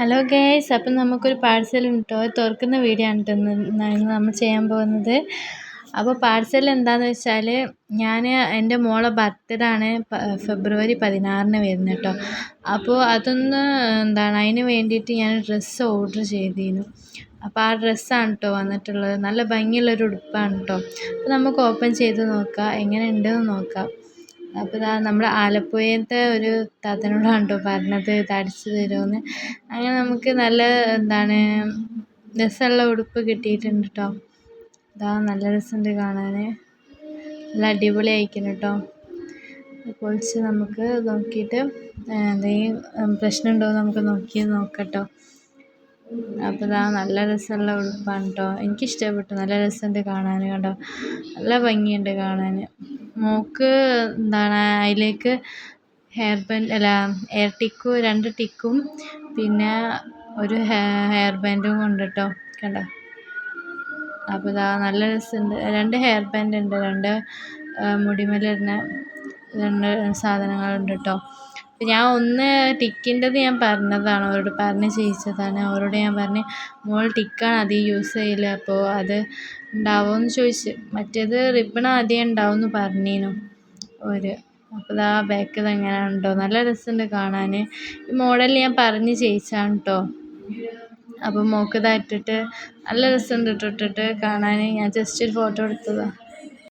Hello guys അപ്പം നമുക്കൊരു parcel കിട്ടോ തുറക്കുന്ന വീഡിയോ ആണ് കേട്ടോ നമ്മൾ ചെയ്യാൻ പോകുന്നത്. അപ്പോൾ പാഴ്സൽ എന്താണെന്ന് വെച്ചാൽ ഞാൻ എന്റെ മോളെ ബർത്ത്ഡേ ആണ് ഫെബ്രുവരി പതിനാറിന് വരുന്നത് കേട്ടോ അപ്പോൾ അതൊന്ന് എന്താണ് അതിന് വേണ്ടിയിട്ട് ഞാൻ ഡ്രസ്സ് ഓർഡർ ചെയ്തിരുന്നു അപ്പോൾ ആ ഡ്രസ്സാണ് കേട്ടോ വന്നിട്ടുള്ളത്. നല്ല ഭംഗിയുള്ളൊരു ഉടുപ്പാണ് കേട്ടോ അപ്പോൾ നമുക്ക് ഓപ്പൺ ചെയ്ത് നോക്കാം. എങ്ങനെ ഉണ്ടെന്ന് നോക്കാം. അപ്പോൾ ഇതാ നമ്മുടെ ആലപ്പുഴയിലത്തെ ഒരു താത്തനോടാണ് കേട്ടോ പറഞ്ഞത് ഇത് അടിച്ച് തരുമെന്ന് അങ്ങനെ നമുക്ക് നല്ല എന്താണ് രസമുള്ള ഉടുപ്പ് കിട്ടിയിട്ടുണ്ട് കേട്ടോ ഇതാ നല്ല രസമുണ്ട് കാണാൻ നല്ല അടിപൊളി ആയിരിക്കുന്നു കേട്ടോ പൊളിച്ച് നമുക്ക് നോക്കിയിട്ട് എന്തെങ്കിലും പ്രശ്നമുണ്ടോ എന്ന് നമുക്ക് നോക്കി നോക്കട്ടോ അപ്പം അപ്പോൾ ഇതാ നല്ല രസമുള്ള ഉടുപ്പാണ് കേട്ടോ എനിക്കിഷ്ടപ്പെട്ടു. നല്ല രസമുണ്ട് കാണാൻ കേട്ടോ നല്ല ഭംഗിയുണ്ട് കാണാൻ മോൾക്ക് എന്താണ് അതിലേക്ക് ഹെയർ ബാൻഡ് അല്ല എയർ ടിക്കും രണ്ട് ടിക്കും പിന്നെ ഒരു ഹെയർ ബാൻഡും ഉണ്ട് കേട്ടോ കണ്ടോ? അപ്പോൾ ഇതാ നല്ല രസമുണ്ട് രണ്ട് ഹെയർ ബാൻഡ് ഉണ്ട് രണ്ട് മുടിമേലിടുന്ന രണ്ട് സാധനങ്ങളുണ്ട് കേട്ടോ ഞാൻ ഒന്ന് ടിക്കിന്റെത് ഞാൻ പറഞ്ഞതാണ്. അവരോട് പറഞ്ഞ് ചെയ്യിച്ചതാണ് അവരോട് ഞാൻ പറഞ്ഞ് മോൾ ടിക്കാണ് അധികം യൂസ് ചെയ്യൽ അപ്പോൾ അത് ഉണ്ടാവുമോയെന്ന് ചോദിച്ച്. മറ്റേത് റിബൺ ആദ്യം ഉണ്ടാവുമെന്ന് പറഞ്ഞിരുന്നു ഒരു അപ്പോൾ ഇതാ ബാക്ക് ഇത് കേട്ടോ നല്ല രസമുണ്ട് കാണാൻ ഈ മോഡൽ ഞാൻ പറഞ്ഞ് ചെയ്യിച്ചതാണ് കേട്ടോ അപ്പോൾ മോക്ക് ഇതാ നല്ല രസമുണ്ട് ഇട്ടിട്ട് കാണാൻ ഞാൻ ജസ്റ്റ് ഒരു ഫോട്ടോ എടുത്തതാണ്